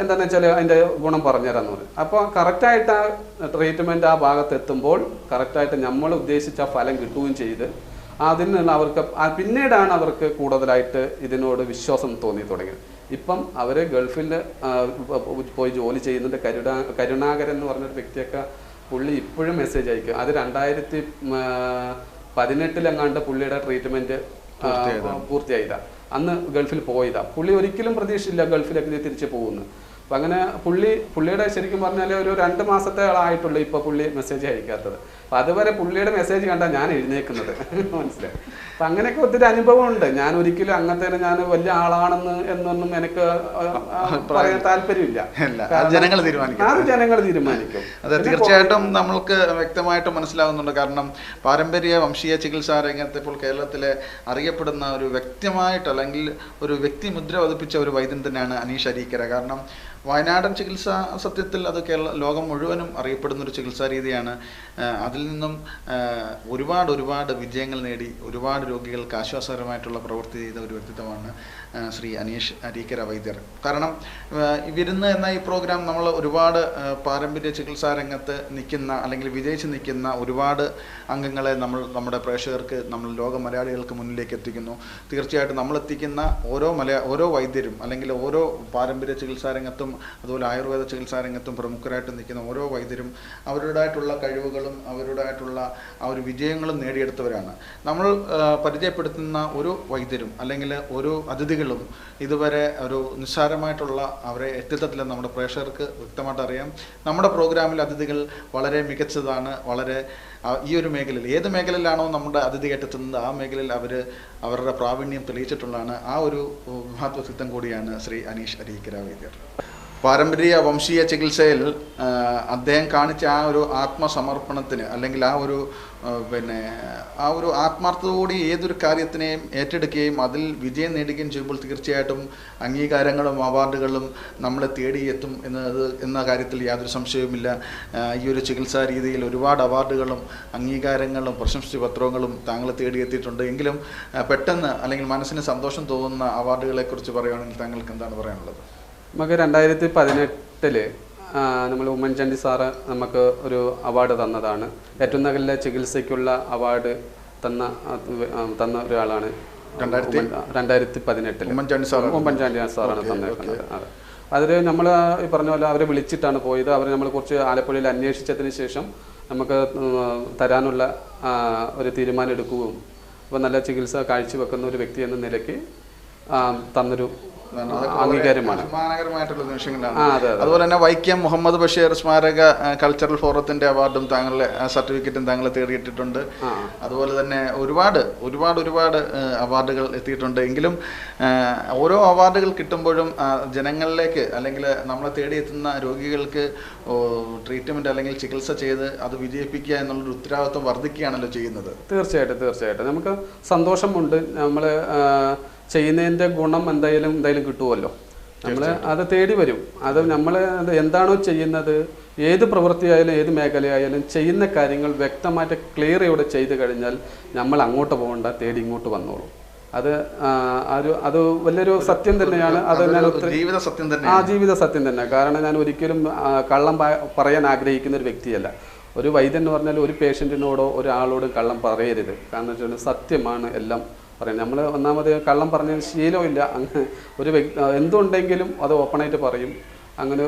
എന്താണെന്ന് വെച്ചാൽ അതിന്റെ ഗുണം പറഞ്ഞുതരാന്ന് പറയും. അപ്പോൾ കറക്റ്റായിട്ട് ആ ട്രീറ്റ്മെന്റ് ആ ഭാഗത്ത് എത്തുമ്പോൾ കറക്റ്റായിട്ട് നമ്മൾ ഉദ്ദേശിച്ച ഫലം കിട്ടുകയും ചെയ്ത് അതിൽ നിന്ന് അവർക്ക് പിന്നീടാണ് അവർക്ക് കൂടുതലായിട്ട് ഇതിനോട് വിശ്വാസം തോന്നി തുടങ്ങിയത്. ഇപ്പം അവർ ഗൾഫിൽ പോയി ജോലി ചെയ്യുന്നുണ്ട്. കരുണാ കരുണാകരൻ എന്ന് പറഞ്ഞൊരു വ്യക്തിയൊക്കെ പുള്ളി ഇപ്പോഴും മെസ്സേജ് അയക്കും അത് രണ്ടായിരത്തി പതിനെട്ടിലെങ്ങാണ്ട് പുള്ളിയുടെ ട്രീറ്റ്മെന്റ് പൂർത്തിയായതാണ്. അന്ന് ഗൾഫിൽ പോയതാണ് പുള്ളി ഒരിക്കലും പ്രതീക്ഷയില്ല ഗൾഫിലേക്ക് തിരിച്ചു പോകുന്നു. അപ്പൊ അങ്ങനെ പുള്ളി പുള്ളിയുടെ ശരിക്കും പറഞ്ഞാൽ ഒരു രണ്ട് മാസത്തെ ആളായിട്ടുള്ളൂ ഇപ്പോൾ പുള്ളി മെസ്സേജ് അയക്കാത്തത്. അപ്പം അതുവരെ പുള്ളിയുടെ മെസ്സേജ് കണ്ടാൽ ഞാൻ എഴുന്നേക്കുന്നത്. മനസ്സിലായി? അപ്പം അങ്ങനെയൊക്കെ ഒത്തിരി അനുഭവം ഉണ്ട് ഞാൻ ഒരിക്കലും അങ്ങനത്തെ ഞാൻ വലിയ ആളാണെന്ന് എന്നൊന്നും എനിക്ക് പറയാൻ താല്പര്യമില്ല. ജനങ്ങൾ തീരുമാനിക്കും. അത് ജനങ്ങൾ തീരുമാനിക്കും. അതെ തീർച്ചയായിട്ടും നമ്മൾക്ക് വ്യക്തമായിട്ട് മനസ്സിലാകുന്നുണ്ട് കാരണം പാരമ്പര്യ വംശീയ ചികിത്സാ രംഗത്ത് ഇപ്പോൾ കേരളത്തിലെ അറിയപ്പെടുന്ന ഒരു വ്യക്തമായിട്ട് അല്ലെങ്കിൽ ഒരു വ്യക്തിമുദ്ര പതിപ്പിച്ച ഒരു വൈദ്യൻ തന്നെയാണ് അനീഷ് അരീക്കര. കാരണം വയനാടൻ ചികിത്സ സത്യത്തിൽ അത് കേരള ലോകം മുഴുവനും അറിയപ്പെടുന്ന ഒരു ചികിത്സാ രീതിയാണ്. അതിൽ നിന്നും ഒരുപാട് ഒരുപാട് വിജയങ്ങൾ നേടി ഒരുപാട് രോഗികൾക്ക് ആശ്വാസകരമായിട്ടുള്ള പ്രവൃത്തി ചെയ്ത ഒരു വ്യക്തിത്വമാണ് ശ്രീ അനീഷ് അരീക്കര വൈദ്യർ. കാരണം വിരുന്ന് എന്ന ഈ പ്രോഗ്രാം നമ്മൾ ഒരുപാട് പാരമ്പര്യ ചികിത്സാ രംഗത്ത് നിൽക്കുന്ന അല്ലെങ്കിൽ വിജയിച്ച് നിൽക്കുന്ന ഒരുപാട് അംഗങ്ങളെ നമ്മൾ നമ്മുടെ പ്രേക്ഷകർക്ക് നമ്മൾ ലോക മലയാളികൾക്ക് മുന്നിലേക്ക് എത്തിക്കുന്നു. തീർച്ചയായിട്ടും നമ്മൾ എത്തിക്കുന്ന ഓരോ മലയാ ഓരോ വൈദ്യരും അല്ലെങ്കിൽ ഓരോ പാരമ്പര്യ ചികിത്സാ രംഗത്തും അതുപോലെ ആയുർവേദ ചികിത്സാ രംഗത്തും പ്രമുഖരായിട്ട് നിൽക്കുന്ന ഓരോ വൈദ്യരും അവരുടേതായിട്ടുള്ള കഴിവുകളും അവരുടേതായിട്ടുള്ള ആ ഒരു വിജയങ്ങളും നേടിയെടുത്തവരാണ്. നമ്മൾ പരിചയപ്പെടുത്തുന്ന ഒരു വൈദ്യരും അല്ലെങ്കിൽ ഒരു അതിഥികളും ഇതുവരെ ഒരു നിസ്സാരമായിട്ടുള്ള അവരെ എത്തിത്തത്തില്ല നമ്മുടെ പ്രേക്ഷകർക്ക് വ്യക്തമായിട്ട് അറിയാം. നമ്മുടെ പ്രോഗ്രാമിൽ അതിഥികൾ വളരെ മികച്ചതാണ് വളരെ ഈ ഒരു മേഖലയിൽ. ഏത് മേഖലയിലാണോ നമ്മുടെ അതിഥി എത്തുന്നത് ആ മേഖലയിൽ അവർ അവരുടെ പ്രാവീണ്യം തെളിയിച്ചിട്ടുള്ളതാണ്. ആ ഒരു മഹത്വസിദ്ധം കൂടിയാണ് ശ്രീ അനീഷ് അരീക്കര വൈദ്യർ. പാരമ്പര്യ വംശീയ ചികിത്സയിൽ അദ്ദേഹം കാണിച്ച ആ ഒരു ആത്മസമർപ്പണത്തിന് അല്ലെങ്കിൽ ആ ഒരു പിന്നെ ആ ഒരു ആത്മാർത്ഥതയോടെ ഏതൊരു കാര്യത്തിനെയും ഏറ്റെടുക്കുകയും അതിൽ വിജയം നേടുകയും ചെയ്യുമ്പോൾ തീർച്ചയായിട്ടും അംഗീകാരങ്ങളും അവാർഡുകളും നമ്മളെ തേടിയെത്തും എന്നത് എന്ന കാര്യത്തിൽ യാതൊരു സംശയവുമില്ല. ഈ ഒരു ചികിത്സാ രീതിയിൽ ഒരുപാട് അവാർഡുകളും അംഗീകാരങ്ങളും പ്രശംസ പത്രങ്ങളും താങ്കളെ തേടിയെത്തിയിട്ടുണ്ട് എങ്കിലും പെട്ടെന്ന് അല്ലെങ്കിൽ മനസ്സിന് സന്തോഷം തോന്നുന്ന അവാർഡുകളെക്കുറിച്ച് പറയുകയാണെങ്കിൽ താങ്കൾക്ക് എന്താണ് പറയാനുള്ളത്? നമുക്ക് രണ്ടായിരത്തി പതിനെട്ടിൽ നമ്മൾ ഉമ്മൻചാണ്ടി സാറ് നമുക്ക് ഒരു അവാർഡ് തന്നതാണ്. ഏറ്റവും നല്ല ചികിത്സയ്ക്കുള്ള അവാർഡ് തന്ന തന്ന ഒരാളാണ് രണ്ടായിരത്തി- പതിനെട്ടിൽ ഉമ്മൻചാണ്ടി സാറാണ് ഉമ്മൻചാണ്ടി സാറാണ് അതെ. അതിൽ നമ്മൾ ഈ പറഞ്ഞ പോലെ അവരെ വിളിച്ചിട്ടാണ് പോയത്. അവർ നമ്മൾ കുറച്ച് ആലപ്പുഴയിൽ അന്വേഷിച്ചതിന് ശേഷം നമുക്ക് തരാനുള്ള ഒരു തീരുമാനം എടുക്കുകയും അപ്പോൾ നല്ല ചികിത്സ കാഴ്ചവെക്കുന്ന ഒരു വ്യക്തി എന്ന നിലയ്ക്ക് തന്നൊരു അംഗീകാരമാണ്. അഭിമാനകരമായിട്ടുള്ള നിമിഷങ്ങളാണ്. അതുപോലെ തന്നെ വൈക്കം മുഹമ്മദ് ബഷീർ സ്മാരക കൾച്ചറൽ ഫോറത്തിന്റെ അവാർഡും താങ്കളുടെ സർട്ടിഫിക്കറ്റും താങ്കൾ തേടിയിട്ടിട്ടുണ്ട്. അതുപോലെ തന്നെ ഒരുപാട് ഒരുപാട് ഒരുപാട് അവാർഡുകൾ എത്തിയിട്ടുണ്ട്. എങ്കിലും ഓരോ അവാർഡുകൾ കിട്ടുമ്പോഴും ജനങ്ങളിലേക്ക് അല്ലെങ്കിൽ നമ്മളെ തേടിയെത്തുന്ന രോഗികൾക്ക് ട്രീറ്റ്മെന്റ് അല്ലെങ്കിൽ ചികിത്സ ചെയ്ത് അത് വിജയിപ്പിക്കുക എന്നുള്ളൊരു ഉത്തരവാദിത്വം വർദ്ധിക്കുകയാണല്ലോ ചെയ്യുന്നത്. തീർച്ചയായിട്ടും തീർച്ചയായിട്ടും. നമുക്ക് സന്തോഷമുണ്ട്. നമ്മൾ ചെയ്യുന്നതിന്റെ ഗുണം എന്തായാലും എന്തായാലും കിട്ടുമല്ലോ നമ്മൾ അത് തേടി വരും. അത് നമ്മൾ എന്താണോ ചെയ്യുന്നത് ഏത് പ്രവൃത്തിയായാലും ഏത് മേഖലയായാലും ചെയ്യുന്ന കാര്യങ്ങൾ വ്യക്തമായിട്ട് ക്ലിയറോടെ ചെയ്ത് കഴിഞ്ഞാൽ നമ്മൾ അങ്ങോട്ട് പോകണ്ട തേടി ഇങ്ങോട്ട് വന്നോളൂ. അത് ഒരു അത് വലിയൊരു സത്യം തന്നെയാണ്. അത് ഞാൻ ജീവിത സത്യം തന്നെ ആ ജീവിത സത്യം തന്നെ. കാരണം ഞാൻ ഒരിക്കലും കള്ളം പറയാൻ ആഗ്രഹിക്കുന്ന ഒരു വ്യക്തിയല്ല. ഒരു വൈദ്യൻ എന്ന് പറഞ്ഞാൽ ഒരു പേഷ്യന്റിനോടോ ഒരാളോടും കള്ളം പറയരുത്. കാരണം വെച്ചാൽ സത്യമാണ് എല്ലാം പറയുന്നത് നമ്മൾ ഒന്നാമത് കള്ളം പറഞ്ഞ ശീലമില്ല. അങ്ങനെ ഒരു വ്യക്തി എന്തുണ്ടെങ്കിലും അത് ഓപ്പണായിട്ട് പറയും. അങ്ങനെ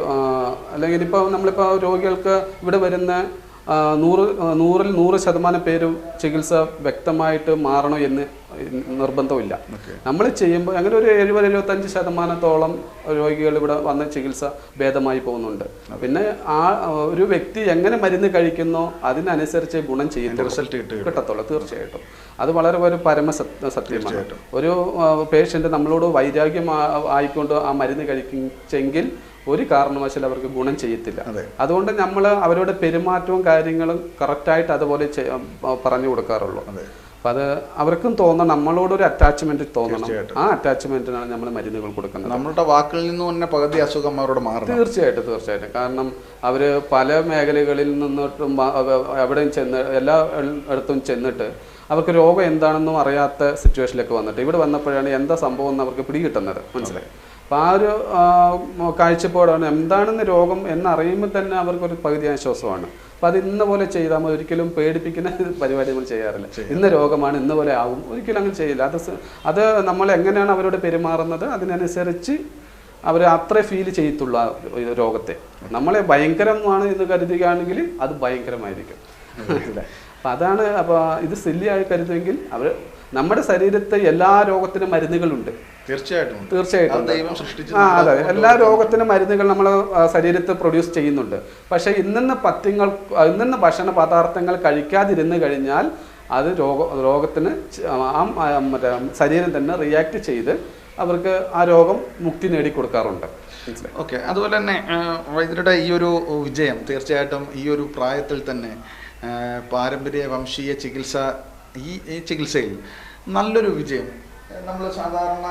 അല്ലെങ്കിൽ ഇപ്പോൾ നമ്മളിപ്പോൾ രോഗികൾക്ക് ഇവിടെ വരുന്ന നൂറ് നൂറിൽ നൂറ് ശതമാനം പേരും ചികിത്സ വ്യക്തമായിട്ട് മാറണം എന്ന് നിർബന്ധമില്ല. നമ്മൾ ചെയ്യുമ്പോൾ അങ്ങനെ ഒരു എഴുപത് എഴുപത്തഞ്ച് ശതമാനത്തോളം രോഗികൾ ഇവിടെ വന്ന് ചികിത്സ ഭേദമായി പോകുന്നുണ്ട്. പിന്നെ ആ ഒരു വ്യക്തി എങ്ങനെ മരുന്ന് കഴിക്കുന്നോ അതിനനുസരിച്ച് ഗുണം ചെയ്യുന്ന റിസൾട്ട് കിട്ടത്തുള്ളൂ തീർച്ചയായിട്ടും. അത് വളരെ ഒരു പരമ സത്യമാണ്. ഒരു പേഷ്യന്റ് നമ്മളോട് വൈരാഗ്യം ആയിക്കൊണ്ട് ആ മരുന്ന് കഴിച്ചെങ്കിൽ ഒരു കാരണവശാലും അവർക്ക് ഗുണം ചെയ്യത്തില്ല. അതുകൊണ്ട് നമ്മൾ അവരുടെ പെരുമാറ്റവും കാര്യങ്ങളും കറക്റ്റായിട്ട് അതുപോലെ പറഞ്ഞു കൊടുക്കാറുള്ളൂ. അപ്പം അത് അവർക്കും തോന്നണം. നമ്മളോട് ഒരു അറ്റാച്ച്മെന്റ് തോന്നണം ആ അറ്റാച്ച്മെന്റിനാണ് നമ്മൾ മരുന്നുകൾ കൊടുക്കുന്നത്. നമ്മളുടെ വാക്കുകളിൽ നിന്ന് തന്നെ പകുതി അസുഖം അവരോട് മാറും തീർച്ചയായിട്ടും തീർച്ചയായിട്ടും. കാരണം അവർ പല മേഖലകളിൽ നിന്നിട്ടും എവിടെയും ചെന്ന് എല്ലാ ഇടത്തും ചെന്നിട്ട് അവർക്ക് രോഗം എന്താണെന്നും അറിയാത്ത സിറ്റുവേഷനിലേക്ക് വന്നിട്ട് ഇവിടെ വന്നപ്പോഴാണ് എന്താ സംഭവം എന്ന് അവർക്ക് പിടികിട്ടുന്നത്. മനസ്സിലായി? അപ്പം ആ ഒരു കാഴ്ചപ്പാടാണ്. എന്താണെന്ന് രോഗം എന്നറിയുമ്പോൾ തന്നെ അവർക്കൊരു പകുതി ആശ്വാസമാണ്. അപ്പം അത് ഇന്ന പോലെ ചെയ്താൽ നമ്മൾ ഒരിക്കലും പേടിപ്പിക്കുന്ന പരിപാടി നമ്മൾ ചെയ്യാറില്ല. ഇന്ന രോഗമാണ് ഇന്ന പോലെ ആവും. ഒരിക്കലും അങ്ങനെ ചെയ്യില്ല. അത് അത് നമ്മൾ എങ്ങനെയാണ് അവരോട് പെരുമാറുന്നത്? അതിനനുസരിച്ച് അവർ അത്ര ഫീൽ ചെയ്യത്തുള്ളൂ ആ ഒരു രോഗത്തെ. നമ്മളെ ഭയങ്കരമാണ് എന്ന് കരുതുകയാണെങ്കിൽ അത് ഭയങ്കരമായിരിക്കും. അപ്പം അതാണ് അപ്പോൾ ഇത് സില്ലിയായി കരുതുമെങ്കിൽ അവർ നമ്മുടെ ശരീരത്തെ എല്ലാ രോഗത്തിനും മരുന്നുകളുണ്ട്. തീർച്ചയായിട്ടും തീർച്ചയായിട്ടും ദൈവം സൃഷ്ടിച്ചു ആ അതെ. എല്ലാ രോഗത്തിനും മരുന്നുകൾ നമ്മൾ ശരീരത്തിൽ പ്രൊഡ്യൂസ് ചെയ്യുന്നുണ്ട്. പക്ഷേ ഇന്നിന്ന് പത്യങ്ങൾ ഇന്നിന്ന് ഭക്ഷണ പദാർത്ഥങ്ങൾ കഴിക്കാതിരുന്ന് കഴിഞ്ഞാൽ അത് രോഗ രോഗത്തിന് ആ മറ്റേ ശരീരം തന്നെ റിയാക്ട് ചെയ്ത് അവർക്ക് ആ രോഗം മുക്തി നേടിക്കൊടുക്കാറുണ്ട്. ഓക്കെ. അതുപോലെ തന്നെ വൈദ്യരുടെ ഈ ഒരു വിജയം തീർച്ചയായിട്ടും ഈ ഒരു പ്രായത്തിൽ തന്നെ പാരമ്പര്യ വംശീയ ചികിത്സ ഈ ചികിത്സയിൽ നല്ലൊരു വിജയം നമ്മൾ സാധാരണ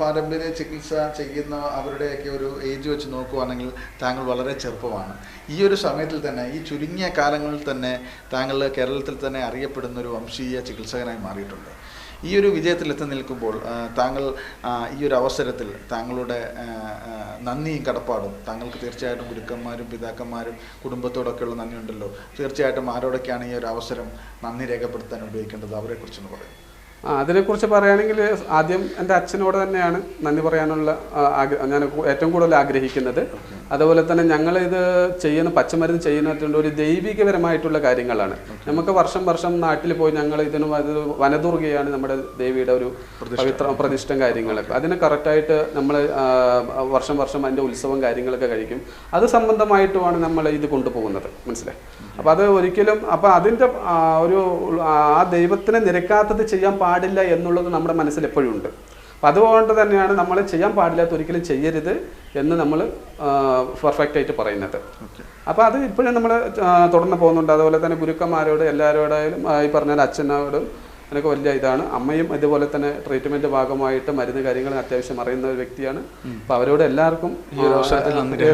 പാരമ്പര്യ ചികിത്സ ചെയ്യുന്ന അവരുടെയൊക്കെ ഒരു ഏജ് വെച്ച് നോക്കുവാണെങ്കിൽ താങ്കൾ വളരെ ചെറുപ്പമാണ്. ഈ ഒരു സമയത്തിൽ തന്നെ ഈ ചുരുങ്ങിയ കാലങ്ങളിൽ തന്നെ താങ്കൾ കേരളത്തിൽ തന്നെ അറിയപ്പെടുന്ന ഒരു വംശീയ ചികിത്സകനായി മാറിയിട്ടുണ്ട്. ഈ ഒരു വിജയത്തിൽ എത്തി നിൽക്കുമ്പോൾ താങ്കൾ ഈ ഒരു അവസരത്തിൽ താങ്കളുടെ നന്ദിയും കടപ്പാടും താങ്കൾക്ക് തീർച്ചയായിട്ടും ഗുരുക്കന്മാരും പിതാക്കന്മാരും കുടുംബത്തോടൊക്കെയുള്ള നന്ദിയുണ്ടല്ലോ. തീർച്ചയായിട്ടും ആരോടൊക്കെയാണ് ഈ ഒരു അവസരം നന്ദി രേഖപ്പെടുത്താൻ ഉപയോഗിക്കേണ്ടത്? അവരെക്കുറിച്ചൊന്ന് പറയും അതിനെക്കുറിച്ച് പറയുകയാണെങ്കിൽ ആദ്യം എന്റെ അച്ഛനോട് തന്നെയാണ് നന്ദി പറയാനുള്ള ആഗ്രഹം ഞാൻ ഏറ്റവും കൂടുതൽ ആഗ്രഹിക്കുന്നത്. അതുപോലെ തന്നെ ഞങ്ങൾ ഇത് ചെയ്യുന്ന പച്ചമരുന്ന് ചെയ്യുന്നതിന്റെ ഒരു ദൈവികപരമായിട്ടുള്ള കാര്യങ്ങളാണ്. നമുക്ക് വർഷം വർഷം നാട്ടിൽ പോയി ഞങ്ങൾ ഇതിന് വനദുർഗയാണ് നമ്മുടെ ദേവിയുടെ ഒരു പവിത്ര പ്രതിഷ്ഠ കാര്യങ്ങളൊക്കെ. അതിന് കറക്റ്റായിട്ട് നമ്മൾ വർഷം വർഷം അതിന്റെ ഉത്സവം കാര്യങ്ങളൊക്കെ കഴിക്കും. അത് സംബന്ധമായിട്ടുമാണ് നമ്മൾ ഇത് കൊണ്ടുപോകുന്നത്. മനസ്സിലായി? അപ്പം അത് ഒരിക്കലും അപ്പം അതിന്റെ ഒരു ആ ദൈവത്തിനെ നിരക്കാത്തത് ചെയ്യാൻ പാടില്ല എന്നുള്ളത് നമ്മുടെ മനസ്സിൽ എപ്പോഴും ഉണ്ട്. അപ്പം അതുകൊണ്ട് തന്നെയാണ് നമ്മൾ ചെയ്യാൻ പാടില്ലാത്ത ഒരിക്കലും ചെയ്യരുത് എന്ന് നമ്മൾ പെർഫെക്റ്റ് ആയിട്ട് പറയുന്നത്. അപ്പോൾ അത് ഇപ്പോഴും നമ്മൾ തുടർന്ന് പോകുന്നുണ്ട്. അതുപോലെ തന്നെ ഗുരുക്കന്മാരോട് എല്ലാവരോടായാലും ഈ പറഞ്ഞ അച്ഛനോടും എനിക്ക് വലിയ ഇതാണ്. അമ്മയും ഇതുപോലെ തന്നെ ട്രീറ്റ്മെന്റ് ഭാഗമായിട്ട് മരുന്ന് കാര്യങ്ങൾ അത്യാവശ്യം അറിയുന്ന ഒരു വ്യക്തിയാണ്. അപ്പൊ അവരോട് എല്ലാവർക്കും നന്ദി.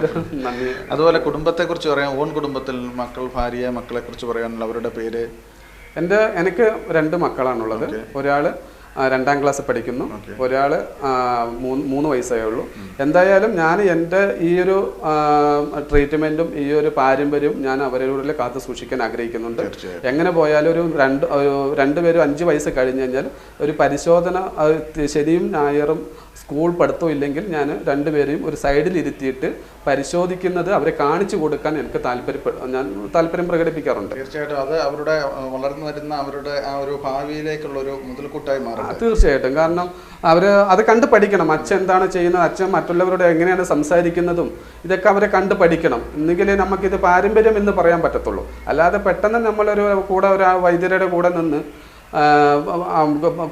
അതുപോലെ അതുപോലെ കുടുംബത്തെക്കുറിച്ച് പറയാം ഓൺ കുടുംബത്തിൽ മക്കൾ ഭാര്യ മക്കളെ കുറിച്ച് പറയാനുള്ള അവരുടെ പേര്. എന്റെ എനിക്ക് രണ്ട് മക്കളാണുള്ളത്. ഒരാൾ രണ്ടാം ക്ലാസ് പഠിക്കുന്നു. ഒരാൾ മൂന്ന് വയസ്സായേ വയസ്സേ ഉള്ളൂ. എന്തായാലും ഞാൻ എന്റെ ഈ ഒരു ട്രീറ്റ്മെന്റും ഈ ഒരു പാരമ്പര്യവും ഞാൻ അവരുടെ കാത്തു സൂക്ഷിക്കാൻ ആഗ്രഹിക്കുന്നുണ്ട്. എങ്ങനെ പോയാലും ഒരു രണ്ട് രണ്ടുപേരും അഞ്ച് വയസ്സ് കഴിഞ്ഞ് കഴിഞ്ഞാൽ ഒരു പരിശോധന ശരിയും ഞായറും സ്കൂൾ പഠിത്തം ഇല്ലെങ്കിൽ ഞാൻ രണ്ടുപേരെയും ഒരു സൈഡിൽ ഇരുത്തിയിട്ട് പരിശോധിക്കുന്നത് അവരെ കാണിച്ചു കൊടുക്കാൻ എനിക്ക് താല്പര്യപ്പെടും ഞാൻ താല്പര്യം പ്രകടിപ്പിക്കാറുണ്ട്. തീർച്ചയായിട്ടും അത് അവരുടെ വളർന്നു വരുന്ന അവരുടെ ആ ഒരു ഭാവിയിലേക്കുള്ള ഒരു മുതൽക്കൂട്ടായി മാറും. തീർച്ചയായിട്ടും. കാരണം അവർ അത് കണ്ട് പഠിക്കണം. അച്ഛൻ എന്താണ് ചെയ്യുന്നത് അച്ഛൻ മറ്റുള്ളവരോട് എങ്ങനെയാണ് സംസാരിക്കുന്നതും ഇതൊക്കെ അവരെ കണ്ട് പഠിക്കണം. എന്നെങ്കിലേ നമുക്കിത് പാരമ്പര്യം എന്ന് പറയാൻ പറ്റത്തുള്ളൂ. അല്ലാതെ പെട്ടെന്ന് നമ്മളൊരു കൂടെ ഒരു വൈദ്യരുടെ കൂടെ നിന്ന്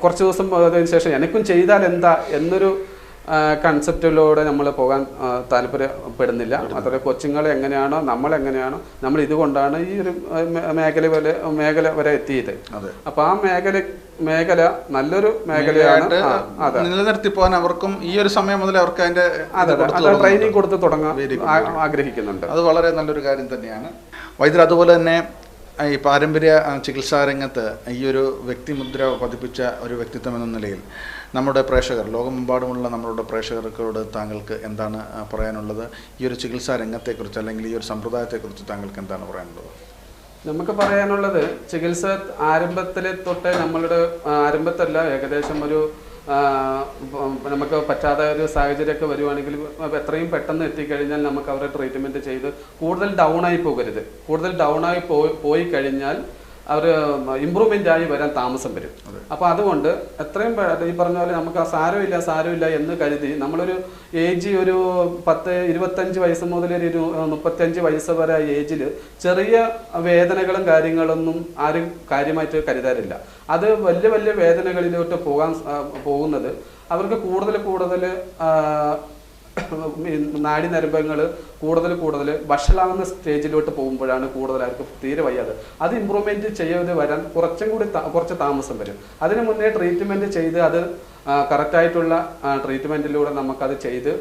കുറച്ച് ദിവസം അതിന് ശേഷം എനിക്കും ചെയ്താൽ എന്താ എന്നൊരു കൺസെപ്റ്റിലൂടെ നമ്മൾ പോകാൻ താല്പര്യപ്പെടുന്നില്ല. അത്ര കൊച്ചുങ്ങൾ എങ്ങനെയാണോ നമ്മൾ എങ്ങനെയാണോ നമ്മൾ ഇതുകൊണ്ടാണ് ഈ ഒരു മേഖല വരെ മേഖല വരെ എത്തിയത്. അപ്പൊ ആ മേഖല മേഖല നല്ലൊരു മേഖലയാണ്. നിലനിർത്തി പോകാൻ അവർക്കും ഈ ഒരു സമയം മുതൽ അവർക്ക് അതിന്റെ. ട്രെയിനിങ് കൊടുത്ത് തുടങ്ങാൻ. ആഗ്രഹിക്കുന്നുണ്ട്. അത് വളരെ നല്ലൊരു കാര്യം തന്നെയാണ്. വൈദ്യർ അതുപോലെ തന്നെ ഈ പാരമ്പര്യ ചികിത്സാ രംഗത്ത് ഈ ഒരു വ്യക്തിമുദ്ര പതിപ്പിച്ച ഒരു വ്യക്തിത്വം എന്ന നിലയിൽ നമ്മുടെ പ്രേക്ഷകർ ലോകമെമ്പാടുമുള്ള നമ്മളുടെ പ്രേക്ഷകർക്കോട് താങ്കൾക്ക് എന്താണ് പറയാനുള്ളത്? ഈ ഒരു ചികിത്സാ രംഗത്തെക്കുറിച്ച് അല്ലെങ്കിൽ ഈ ഒരു സമ്പ്രദായത്തെക്കുറിച്ച് താങ്കൾക്ക് എന്താണ് പറയാനുള്ളത്? നമുക്ക് പറയാനുള്ളത് ചികിത്സ ആരംഭത്തിലെ തൊട്ടേ നമ്മളുടെ ആരംഭത്തല്ല ഏകദേശം ഒരു നമുക്ക് പറ്റാത്ത ഒരു സാഹചര്യമൊക്കെ വരുവാണെങ്കിൽ എത്രയും പെട്ടെന്ന് എത്തിക്കഴിഞ്ഞാൽ നമുക്ക് അവരെ ട്രീറ്റ്മെന്റ് ചെയ്ത് കൂടുതൽ ഡൗൺ ആയി പോകരുത്. കൂടുതൽ ഡൗൺ ആയി പോയി കഴിഞ്ഞാൽ അവർ ഇമ്പ്രൂവ്മെന്റ് ആയി വരാൻ താമസം വരും. അപ്പോൾ അതുകൊണ്ട് എത്രയും ഈ പറഞ്ഞ പോലെ നമുക്ക് ആ സാരമില്ല സാരമില്ല എന്ന് കരുതി നമ്മളൊരു ഏജ് ഒരു പത്ത് ഇരുപത്തഞ്ച് വയസ്സ് മുതൽ ഒരു മുപ്പത്തഞ്ച് വയസ്സ് വരെ ഏജിൽ ചെറിയ വേദനകളും കാര്യങ്ങളൊന്നും ആരും കാര്യമായിട്ട് കരുതാറില്ല. അത് വലിയ വലിയ വേദനകളിലോട്ട് പോകാൻ പോകുന്നത് അവർക്ക് കൂടുതൽ കൂടുതൽ നാടി നരമ്പങ്ങൾ കൂടുതൽ കൂടുതൽ വഷളാവുന്ന സ്റ്റേജിലോട്ട് പോകുമ്പോഴാണ് കൂടുതൽ അവർക്ക് തീരെ വയ്യാതെ. അത് ഇമ്പ്രൂവ്മെന്റ് ചെയ്യാതെ വരാൻ കുറച്ചും കൂടി കുറച്ച് താമസം വരും. അതിന് മുന്നേ ട്രീറ്റ്മെന്റ് ചെയ്ത് അത് കറക്റ്റായിട്ടുള്ള ട്രീറ്റ്മെന്റിലൂടെ നമുക്കത് ചെയ്ത്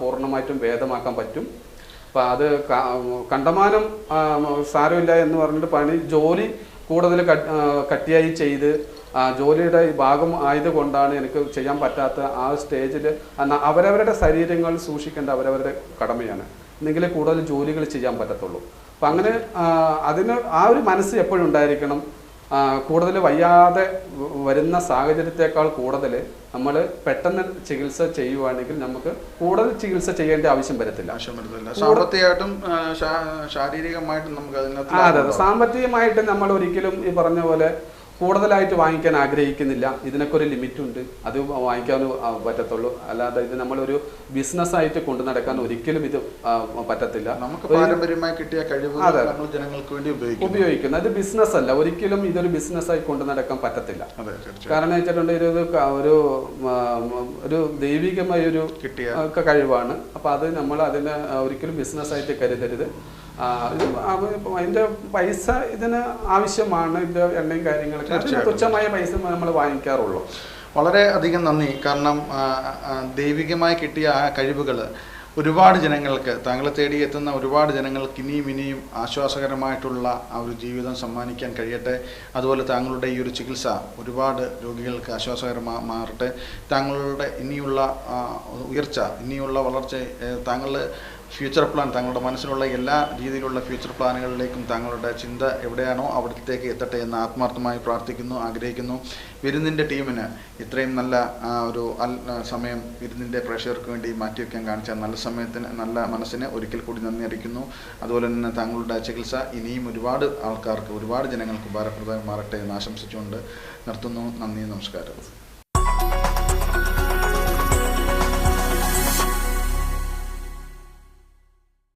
പൂർണമായിട്ടും ഭേദമാക്കാൻ പറ്റും. അപ്പം അത് കണ്ടമാനം സാരമില്ല എന്ന് പറഞ്ഞിട്ട് പണി ജോലി കൂടുതൽ കട്ടിയായി ചെയ്ത് ജോലിയുടെ ഈ ഭാഗം ആയതുകൊണ്ടാണ് എനിക്ക് ചെയ്യാൻ പറ്റാത്ത ആ സ്റ്റേജിൽ അവരവരുടെ ശരീരങ്ങൾ സൂക്ഷിക്കേണ്ട അവരവരുടെ കടമയാണ്. എന്നെങ്കിലേ കൂടുതൽ ജോലികൾ ചെയ്യാൻ പറ്റത്തുള്ളൂ. അപ്പം അങ്ങനെ ആ, അതിന് ആ ഒരു മനസ്സ് എപ്പോഴും ഉണ്ടായിരിക്കണം. ആ, കൂടുതൽ വയ്യാതെ വരുന്ന സാഹചര്യത്തെക്കാൾ കൂടുതൽ നമ്മൾ പെട്ടെന്ന് ചികിത്സ ചെയ്യുവാണെങ്കിൽ നമുക്ക് കൂടുതൽ ചികിത്സ ചെയ്യേണ്ട ആവശ്യം വരത്തില്ല. ആവശ്യം വരുന്നില്ല സാമ്പത്തികമായിട്ടും ശാരീരികമായിട്ടും നമുക്ക് അതിനകത്ത് ആ, അതെ അതെ. സാമ്പത്തികമായിട്ട് നമ്മൾ ഒരിക്കലും ഈ പറഞ്ഞ പോലെ കൂടുതലായിട്ട് വാങ്ങിക്കാൻ ആഗ്രഹിക്കുന്നില്ല. ഇതിനൊക്കെ ഒരു ലിമിറ്റ് ഉണ്ട് അത് വാങ്ങിക്കാൻ പറ്റത്തുള്ളൂ. അല്ലാതെ ഇത് നമ്മളൊരു ബിസിനസ് ആയിട്ട് കൊണ്ടു നടക്കാൻ ഒരിക്കലും ഇത് പറ്റത്തില്ല. നമുക്ക് പാരമ്പര്യമായി കിട്ടിയ. നമ്മൾ ജനങ്ങൾക്ക് വേണ്ടി ഉപയോഗിക്കും ഉപയോഗിക്കുന്നത് അത് ബിസിനസ് അല്ല ഒരിക്കലും ഇതൊരു ബിസിനസ് ആയി കൊണ്ടു നടക്കാൻ പറ്റത്തില്ല. കാരണം വെച്ചിട്ടുണ്ടെങ്കിൽ ഇത് ഒരു ഒരു ദൈവികമായ ഒരു കിട്ടിയ കഴിവാണ്. അപ്പൊ അത് നമ്മൾ അതിനെ ഒരിക്കലും ബിസിനസ് ആയിട്ട് കരുതരുത്. ഇത് അതിന്റെ പൈസ ഇതിന് ആവശ്യമാണ് ഇതിന്റെ എണ്ണയും കാര്യങ്ങളൊക്കെ. തുച്ഛമായ പൈസ നമ്മൾ വാങ്ങിക്കാറുള്ളൂ. വളരെ അധികം നന്ദി. കാരണം ദൈവികമായി കിട്ടിയ ആ കഴിവുകൾ ഒരുപാട് ജനങ്ങൾക്ക് താങ്കളെ തേടി എത്തുന്ന ഒരുപാട് ജനങ്ങൾക്ക് ഇനിയും ഇനിയും ആശ്വാസകരമായിട്ടുള്ള ആ ഒരു ജീവിതം സമ്മാനിക്കാൻ കഴിയട്ടെ. അതുപോലെ താങ്കളുടെ ഈ ഒരു ചികിത്സ ഒരുപാട് രോഗികൾക്ക് ആശ്വാസകരമാ മാറട്ടെ. താങ്കളുടെ ഇനിയുള്ള ഉയർച്ച ഇനിയുള്ള വളർച്ച താങ്കൾ ഫ്യൂച്ചർ പ്ലാൻ തങ്ങളുടെ മനസ്സിലുള്ള എല്ലാ രീതിയിലുള്ള ഫ്യൂച്ചർ പ്ലാനുകളിലേക്കും തങ്ങളുടെ ചിന്ത എവിടെയാണോ അവിടത്തേക്ക് എത്തട്ടെ എന്ന് ആത്മാർത്ഥമായി പ്രാർത്ഥിക്കുന്നു ആഗ്രഹിക്കുന്നു. വിരുന്നിന്റെ ടീമിന് ഇത്രയും നല്ല ഒരു സമയം വിരുന്നിന്റെ പ്രേക്ഷകർക്ക് വേണ്ടി മാറ്റിവെക്കാൻ കാണിച്ച നല്ല സമയത്തിന് നല്ല മനസ്സിന് ഒരിക്കൽ കൂടി നന്ദി അറിയിക്കുന്നു. അതുപോലെ തന്നെ താങ്കളുടെ ചികിത്സ ഇനിയും ഒരുപാട് ആൾക്കാർക്ക് ഒരുപാട് ജനങ്ങൾക്ക് ഉപകാരപ്രദമായി മാറട്ടെ എന്ന് ആശംസിച്ചുകൊണ്ട് നിർത്തുന്നു. നന്ദി നമസ്കാരം.